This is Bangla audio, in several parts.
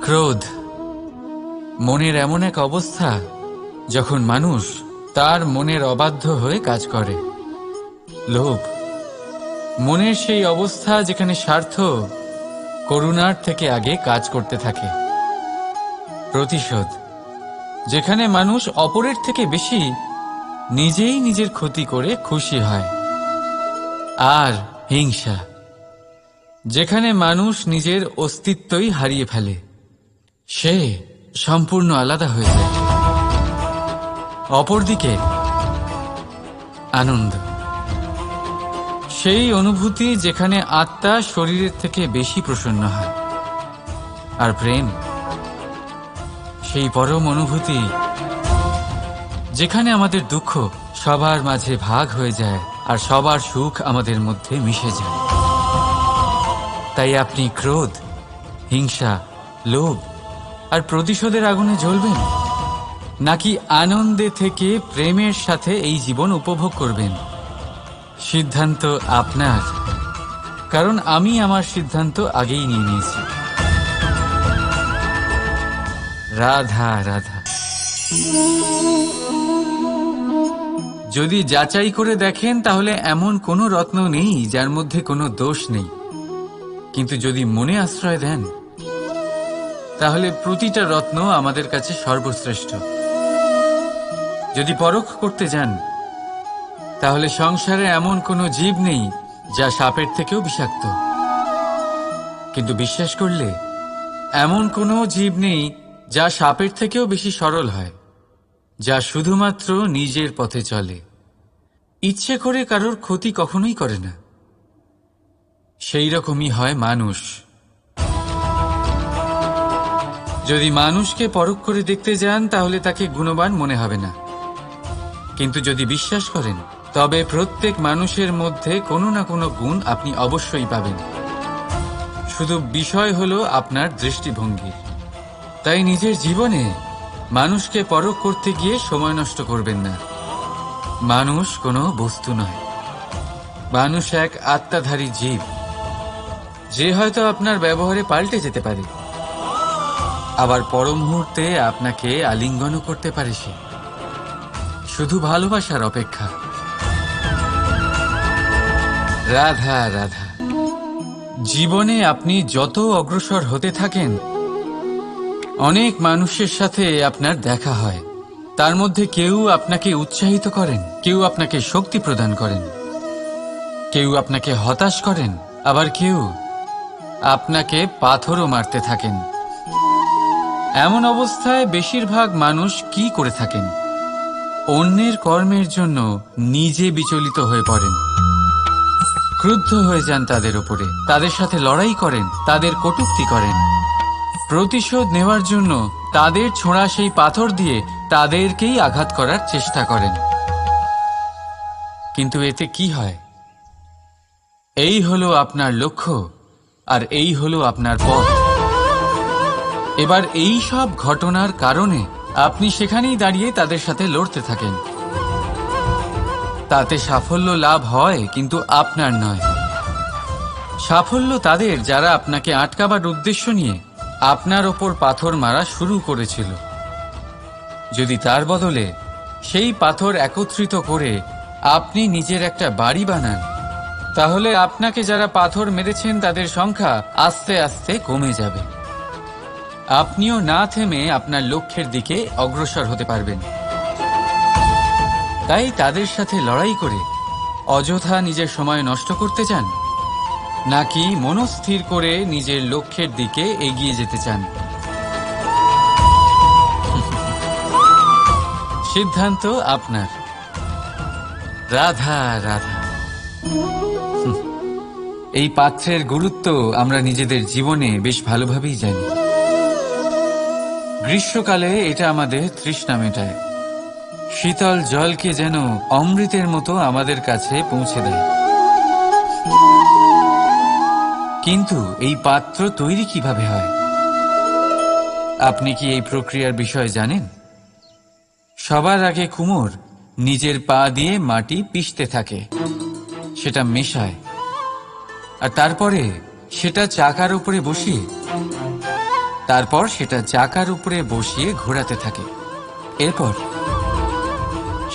ক্রোধ। মনের এমন এক অবস্থা যখন মানুষ তার মনের অবাধ্য হয়ে কাজ করে। লোভ। মনের সেই অবস্থা যেখানে স্বার্থ করুণার থেকে আগে কাজ করতে থাকে। প্রতিশোধ। যেখানে মানুষ অপরের থেকে বেশি নিজেই নিজের ক্ষতি করে খুশি হয়। আর হিংসা। যেখানে মানুষ নিজের অস্তিত্বই হারিয়ে ফেলে, সে সম্পূর্ণ আলাদা হয়ে যায়। অপরদিকে, আনন্দ। সেই অনুভূতি যেখানে আত্মা শরীরের থেকে বেশি প্রসন্ন হয়, আর প্রেম, সেই পরম অনুভূতি যেখানে আমাদের দুঃখ সবার মাঝে ভাগ হয়ে যায় আর সবার সুখ আমাদের মধ্যে মিশে যায়। তাই আপনি ক্রোধ, হিংসা, লোভ আর প্রতিশোধের আগুনে জ্বলবেন? নাকি আনন্দে থেকে প্রেমের সাথে এই জীবন উপভোগ করবেন? সিদ্ধান্ত আপনার, কারণ আমি আমার সিদ্ধান্ত আগেই নিয়ে নিয়েছি। রাধা রাধা। যদি যাচাই করে দেখেন, তাহলে এমন কোনো রত্ন নেই যার মধ্যে কোনো দোষ নেই। কিন্তু যদি মনে আশ্রয় দেন, তাহলে প্রতিটা রত্ন আমাদের কাছে সর্বশ্রেষ্ঠ। যদি পরখ করতে যান, তাহলে সংসারে এমন কোনো জীব নেই যা সাপের থেকেও বিষাক্ত। কিন্তু বিশ্বাস করলে, এমন কোনো জীব নেই যা সাপের থেকেও বেশি সরল হয়, যা শুধুমাত্র নিজের পথে চলে। ইচ্ছে করে কারোর ক্ষতি কখনোই করে না। সেই রকমই হয় মানুষ। যদি মানুষকে পরখ করে দেখতে যান, তাহলে তাকে গুণবান মনে হবে না। কিন্তু যদি বিশ্বাস করেন, তবে প্রত্যেক মানুষের মধ্যে কোনো না কোনো গুণ আপনি অবশ্যই পাবেন। শুধু বিষয় হলো আপনার দৃষ্টিভঙ্গির তাই নিজের জীবনে মানুষকে পরখ করতে গিয়ে সময় নষ্ট করবেন না। মানুষ কোনো বস্তু নয়। মানুষ এক আত্মাধারী জীব। যে হয়তো আপনার ব্যবহারে পাল্টে যেতে পারে। আবার পর মুহূর্তে আপনাকে আলিঙ্গনও করতে পারে সে। শুধু ভালোবাসার অপেক্ষা। রাধা রাধা। জীবনে আপনি যত অগ্রসর হতে থাকেন, অনেক মানুষের সাথে আপনার দেখা হয়। তার মধ্যে কেউ আপনাকে উৎসাহিত করেন, কেউ আপনাকে শক্তি প্রদান করেন। কেউ আপনাকে হতাশ করেন, আবার কেউ আপনাকে পাথরও মারতে থাকেন। এমন অবস্থায় বেশিরভাগ মানুষ কি করে থাকেন? অন্যের কর্মের জন্য নিজে বিচলিত হয়ে পড়েন। ক্রুদ্ধ হয়ে যান তাদের উপরে। তাদের সাথে লড়াই করেন, তাদের কটূক্তি করেন। প্রতিশোধ নেওয়ার জন্য তাদের ছোঁড়া সেই পাথর দিয়ে তাদেরকেই আঘাত করার চেষ্টা করেন। কিন্তু এতে কি হয়? এই হলো আপনার লক্ষ্য। আর এই হলো আপনার পথ। এবার এই সব ঘটনার কারণে আপনি সেখানেই দাঁড়িয়ে তাদের সাথে লড়তে থাকেন। তাতে সাফল্য লাভ হয়, কিন্তু আপনার নয়। সাফল্য তাদের যারা আপনাকে আটকাবার উদ্দেশ্য নিয়ে আপনার ওপর পাথর মারা শুরু করেছিল। যদি তার বদলে সেই পাথর একত্রিত করে আপনি নিজের একটা বাড়ি বানান তাহলে আপনাকে যারা পাথর মেরেছেন তাদের সংখ্যা আস্তে আস্তে কমে যাবে। আপনিও না থেমে আপনার লক্ষ্যের দিকে অগ্রসর হতে পারবেন। তাই তাদের সাথে লড়াই করে অযথা নিজের সময় নষ্ট করতে চান, নাকি মনস্থির করে নিজের লক্ষ্যের দিকে এগিয়ে যেতে চান? সিদ্ধান্ত আপনার। রাধা রাধা। এই পাত্রের গুরুত্ব আমরা নিজেদের জীবনে বেশ ভালোভাবেই জানি। গ্রীষ্মকালে এটা আমাদের তৃষ্ণা মেটায়। শীতল জলকে যেন অমৃতের মতো আমাদের কাছে পৌঁছে দেয়। কিন্তু এই পাত্র তৈরি কীভাবে হয়? আপনি কি এই প্রক্রিয়ার বিষয় জানেন? সবার আগে কুমোর নিজের পা দিয়ে মাটি পিষতে থাকে। সেটা মেশায়। আর তারপরে সেটা চাকার উপরে বসিয়ে, তারপর সেটা চাকার উপরে বসিয়ে ঘোরাতে থাকে। এরপর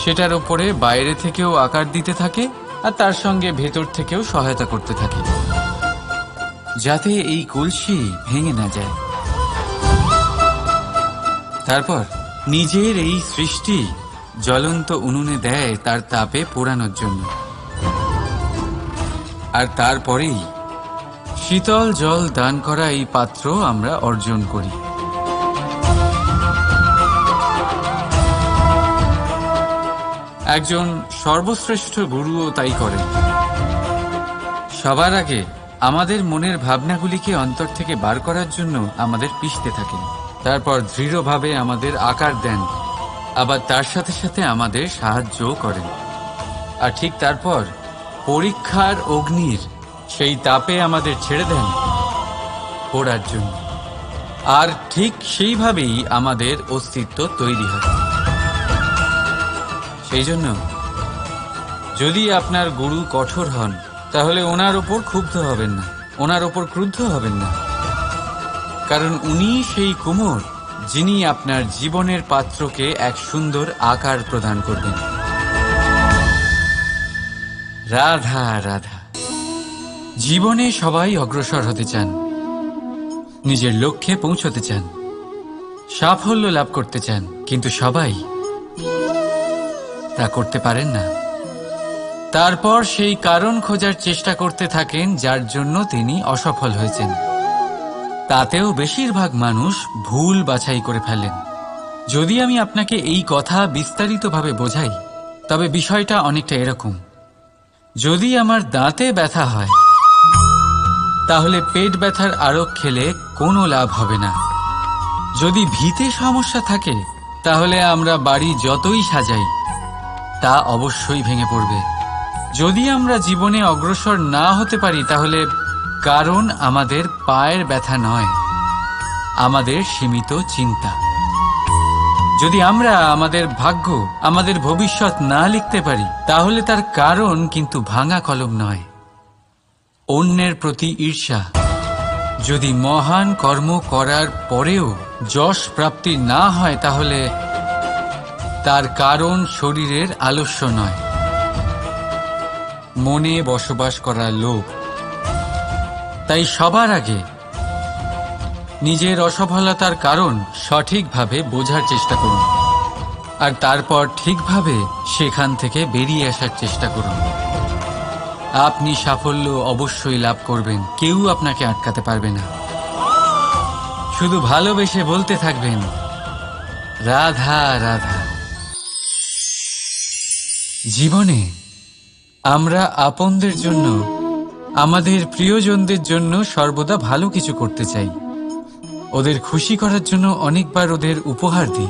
সেটার উপরে বাইরে থেকেও আকার দিতে থাকে আর তার সঙ্গে ভেতর থেকেও সহায়তা করতে থাকে, যাতে এই কলসি ভেঙে না যায়। তারপর নিজের এই সৃষ্টি জ্বলন্ত উনুনে দেয় তার তাপে পোড়ানোর জন্য। আর তারপরেই শীতল জল দান করা এই পাত্র আমরা অর্জন করি। একজন সর্বশ্রেষ্ঠ গুরুও তাই করেন। সবার আগে আমাদের মনের ভাবনাগুলিকে অন্তর থেকে বার করার জন্য আমাদের পিষতে থাকেন। তারপর দৃঢ়ভাবে আমাদের আকার দেন। আবার তার সাথে সাথে আমাদের সাহায্যও করেন। আর ঠিক তারপর পরীক্ষার অগ্নির সেই তাপে আমাদের ছেড়ে দেন পড়ার জন্য। আর ঠিক সেইভাবেই আমাদের অস্তিত্ব তৈরি হয়। সেই জন্য যদি আপনার গুরু কঠোর হন, তাহলে ওনার ওপর ক্ষুব্ধ হবেন না, ওনার ওপর ক্রুদ্ধ হবেন না। কারণ উনি সেই কুমোর, যিনি আপনার জীবনের পাত্রকে এক সুন্দর আকার প্রদান করবেন। রাধা রাধা। জীবনে সবাই অগ্রসর হতে চান। নিজের লক্ষ্যে পৌঁছতে চান। সাফল্য লাভ করতে চান, কিন্তু সবাই তা করতে পারেন না। তারপর সেই কারণ খোঁজার চেষ্টা করতে থাকেন, যার জন্য তিনি অসফল হয়েছেন। তাতেও বেশিরভাগ মানুষ ভুল বাছাই করে ফেলেন যদি আমি আপনাকে এই কথা বিস্তারিতভাবে বোঝাই, তবে বিষয়টা অনেকটা এরকম। যদি আমার দাঁতে ব্যথা হয়, তাহলে পেট ব্যথার আরোগ খেলে কোনো লাভ হবে না। যদি ভিতে সমস্যা থাকে, তাহলে আমরা বাড়ি যতই সাজাই, তা অবশ্যই ভেঙে পড়বে। যদি আমরা জীবনে অগ্রসর না হতে পারি, তাহলে কারণ আমাদের পায়ের ব্যথা নয়, আমাদের সীমিত চিন্তা। যদি আমরা আমাদের ভাগ্য, আমাদের ভবিষ্যৎ না লিখতে পারি, তাহলে তার কারণ কিন্তু ভাঙা কলম নয়। অন্যের প্রতি ঈর্ষা। যদি মহান কর্ম করার পরেও যশ প্রাপ্তি না হয়, তাহলে তার কারণ শরীরের আলস্য নয়। মনে বসবাস করার লোভ তাই সবার আগে নিজের অসফলতার কারণ সঠিকভাবে বোঝার চেষ্টা করুন। আর তারপর ঠিকভাবে সেখান থেকে বেরিয়ে আসার চেষ্টা করুন। আপনি সাফল্য অবশ্যই লাভ করবেন, কেউ আপনাকে আটকাতে পারবে না। শুধু ভালোবেসে বলতে থাকবেন, রাধা রাধা। জীবনে আমরা আপনদের জন্য, আমাদের প্রিয়জনদের জন্য সর্বদা ভালো কিছু করতে চাই। ওদের খুশি করার জন্য অনেকবার ওদের উপহার দিই।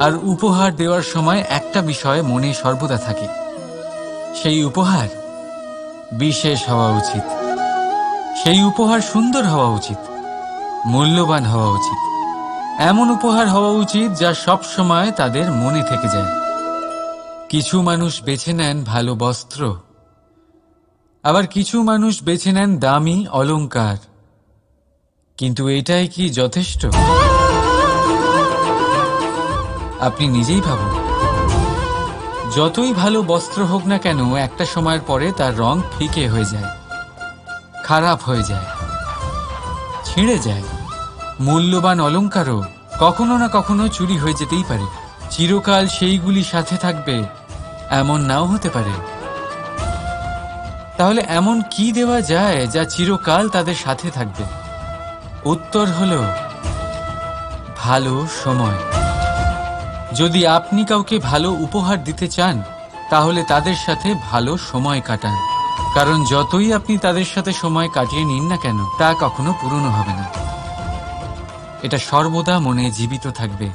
আর উপহার দেওয়ার সময় একটা বিষয় মনে সর্বদা থাকে। সেই উপহার বিশেষ হওয়া উচিত। সেই উপহার সুন্দর হওয়া উচিত। মূল্যবান হওয়া উচিত। এমন উপহার হওয়া উচিত যা সব সময় তাদের মনে থেকে যায়। কিছু মানুষ বেছে নেন ভালো বস্ত্র। আবার কিছু মানুষ বেছে নেন দামি অলংকার। কিন্তু এটাই কি যথেষ্ট? আপনি নিজেই ভাবুন। যতই ভালো বস্ত্র হোক না কেন, একটা সময়ের পরে তার রং ফিকে হয়ে যায়, খারাপ হয়ে যায়, ছিঁড়ে যায়। মূল্যবান অলংকারও কখনো না কখনো চুরি হয়ে যেতেই পারে। চিরকাল সেইগুলি সাথে থাকবে, এমন নাও হতে পারে। তাহলে এমন কি দেওয়া যায় যা চিরকাল তাদের সাথে থাকবে? উত্তর হল, ভালো সময়। যদি আপনি কাউকে ভালো উপহার দিতে চান, তাহলে তাদের সাথে ভালো সময় কাটান। কারণ যতই আপনি তাদের সাথে সময় কাটিয়ে নিন না কেন, তা কখনো পুরনো হবে না। এটা সর্বদা মনে জীবিত থাকবে।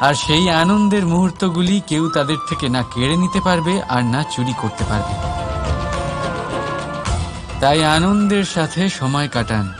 আর সেই আনন্দের মুহূর্তগুলি কেউ তাদের থেকে না কেড়ে নিতে পারবে আর না চুরি করতে পারবে। তাই আনন্দের সাথে সময় কাটান।